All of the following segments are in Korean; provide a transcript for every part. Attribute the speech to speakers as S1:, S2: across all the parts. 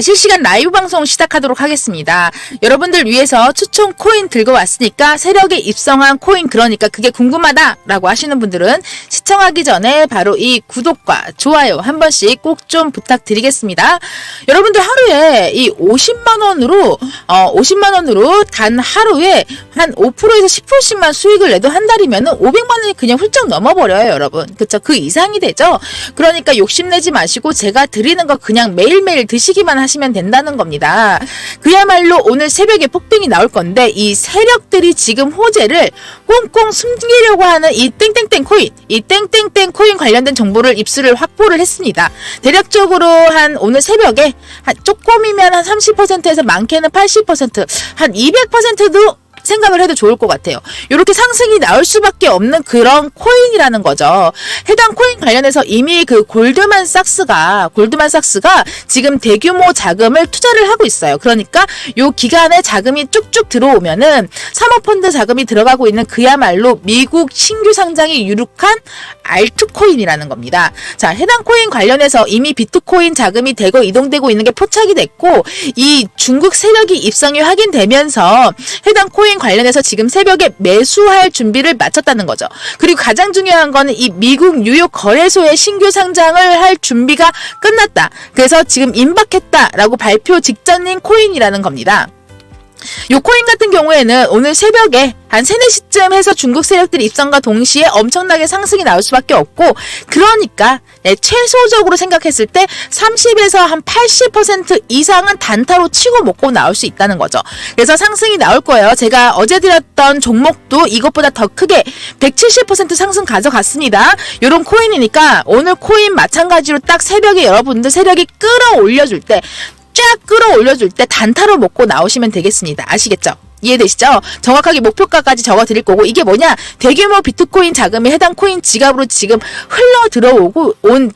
S1: 실시간 라이브 방송 시작하도록 하겠습니다. 여러분들 위해서 추천 코인 들고 왔으니까 세력에 입성한 코인 그러니까 그게 궁금하다라고 하시는 분들은 시청하기 전에 바로 이 구독과 좋아요 한 번씩 꼭 좀 부탁드리겠습니다. 여러분들 하루에 이 50만 원으로 어 50만 원으로 단 하루에 한 5%에서 10%씩만 수익을 내도 한 달이면 500만 원이 그냥 훌쩍 넘어 버려요, 여러분. 그쵸? 그 이상이 되죠? 그러니까 욕심내지 마시고 제가 드리는 거 그냥 매일매일 드시기만 하시 면 된다는 겁니다. 그야말로 오늘 새벽에 폭등이 나올 건데 이 세력들이 지금 호재를 꽁꽁 숨기려고 하는 이 땡땡땡 코인, 이 땡땡땡 코인 관련된 정보를 입수를 확보를 했습니다. 대략적으로 한 오늘 새벽에 한 조금이면 한 30%에서 많게는 80%, 한 200%도 생각을 해도 좋을 것 같아요. 이렇게 상승이 나올 수밖에 없는 그런 코인이라는 거죠. 해당 코인 관련해서 이미 그 골드만삭스가 골드만삭스가 지금 대규모 자금을 투자를 하고 있어요. 그러니까 요 기간에 자금이 쭉쭉 들어오면은 사모펀드 자금이 들어가고 있는 그야말로 미국 신규 상장이 유력한 알트코인이라는 겁니다. 자, 해당 코인 관련해서 이미 비트코인 자금이 되고 이동되고 있는 게 포착이 됐고 이 중국 세력이 입성이 확인되면서 해당 코인 관련해서 지금 새벽에 매수할 준비를 마쳤다는 거죠. 그리고 가장 중요한 거는 이 미국 뉴욕 거래소에 신규 상장을 할 준비가 끝났다. 그래서 지금 임박했다라고 발표 직전인 코인이라는 겁니다. 요 코인 같은 경우에는 오늘 새벽에 한 3, 4시쯤 해서 중국 세력들이 입성과 동시에 엄청나게 상승이 나올 수밖에 없고 그러니까 네, 최소적으로 생각했을 때 30에서 한 80% 이상은 단타로 치고 먹고 나올 수 있다는 거죠. 그래서 상승이 나올 거예요. 제가 어제 드렸던 종목도 이것보다 더 크게 170% 상승 가져갔습니다. 요런 코인이니까 오늘 코인 마찬가지로 딱 새벽에 여러분들 세력이 끌어올려줄 때 쫙 끌어올려줄 때 단타로 먹고 나오시면 되겠습니다. 아시겠죠? 이해되시죠? 정확하게 목표가까지 적어 드릴 거고 이게 뭐냐? 대규모 비트코인 자금이 해당 코인 지갑으로 지금 흘러 들어오고 온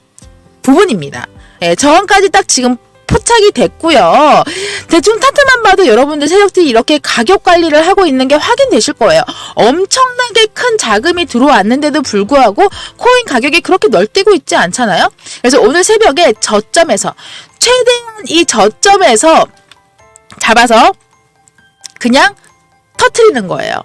S1: 부분입니다. 예, 저항까지 딱 지금 포착이 됐고요. 대충 타트만 봐도 여러분들 세력들이 이렇게 가격 관리를 하고 있는 게 확인되실 거예요. 엄청나게 큰 자금이 들어왔는데도 불구하고 코인 가격이 그렇게 널뛰고 있지 않잖아요. 그래서 오늘 새벽에 저점에서 최대한 이 저점에서 잡아서 그냥 터트리는 거예요.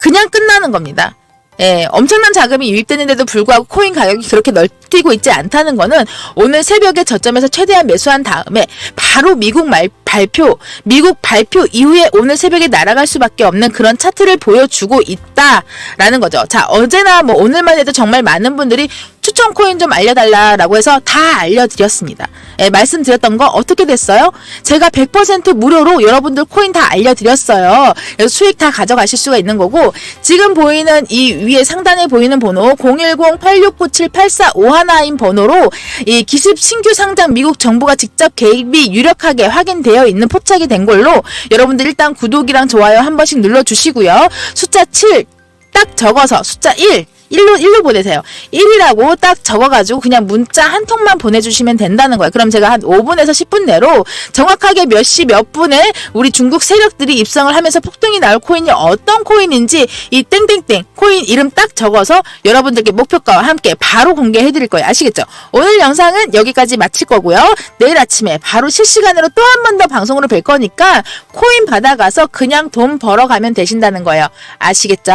S1: 그냥 끝나는 겁니다. 예, 엄청난 자금이 유입되는데도 불구하고 코인 가격이 그렇게 널뛰고 있지 않다는 거는 오늘 새벽에 저점에서 최대한 매수한 다음에 바로 미국 말, 발표, 미국 발표 이후에 오늘 새벽에 날아갈 수밖에 없는 그런 차트를 보여주고 있다라는 거죠. 자, 어제나 뭐 오늘만 해도 정말 많은 분들이 추천 코인 좀 알려달라라고 해서 다 알려드렸습니다. 예, 말씀드렸던 거 어떻게 됐어요? 제가 100% 무료로 여러분들 코인 다 알려드렸어요. 그래서 수익 다 가져가실 수가 있는 거고 지금 보이는 이 위에 상단에 보이는 번호 010-8697-8451인 번호로 이 기습 신규 상장 미국 정부가 직접 개입이 유력하게 확인되어 있는 포착이 된 걸로 여러분들 일단 구독이랑 좋아요 한 번씩 눌러주시고요. 숫자 7 딱 적어서 숫자 1 1로 1로 보내세요. 1이라고 딱 적어가지고 그냥 문자 한 통만 보내주시면 된다는 거예요. 그럼 제가 한 5분에서 10분 내로 정확하게 몇 시 몇 분에 우리 중국 세력들이 입성을 하면서 폭등이 나올 코인이 어떤 코인인지 이 땡땡땡 코인 이름 딱 적어서 여러분들께 목표가와 함께 바로 공개해드릴 거예요. 아시겠죠? 오늘 영상은 여기까지 마칠 거고요. 내일 아침에 바로 실시간으로 또 한 번 더 방송으로 뵐 거니까 코인 받아가서 그냥 돈 벌어가면 되신다는 거예요. 아시겠죠?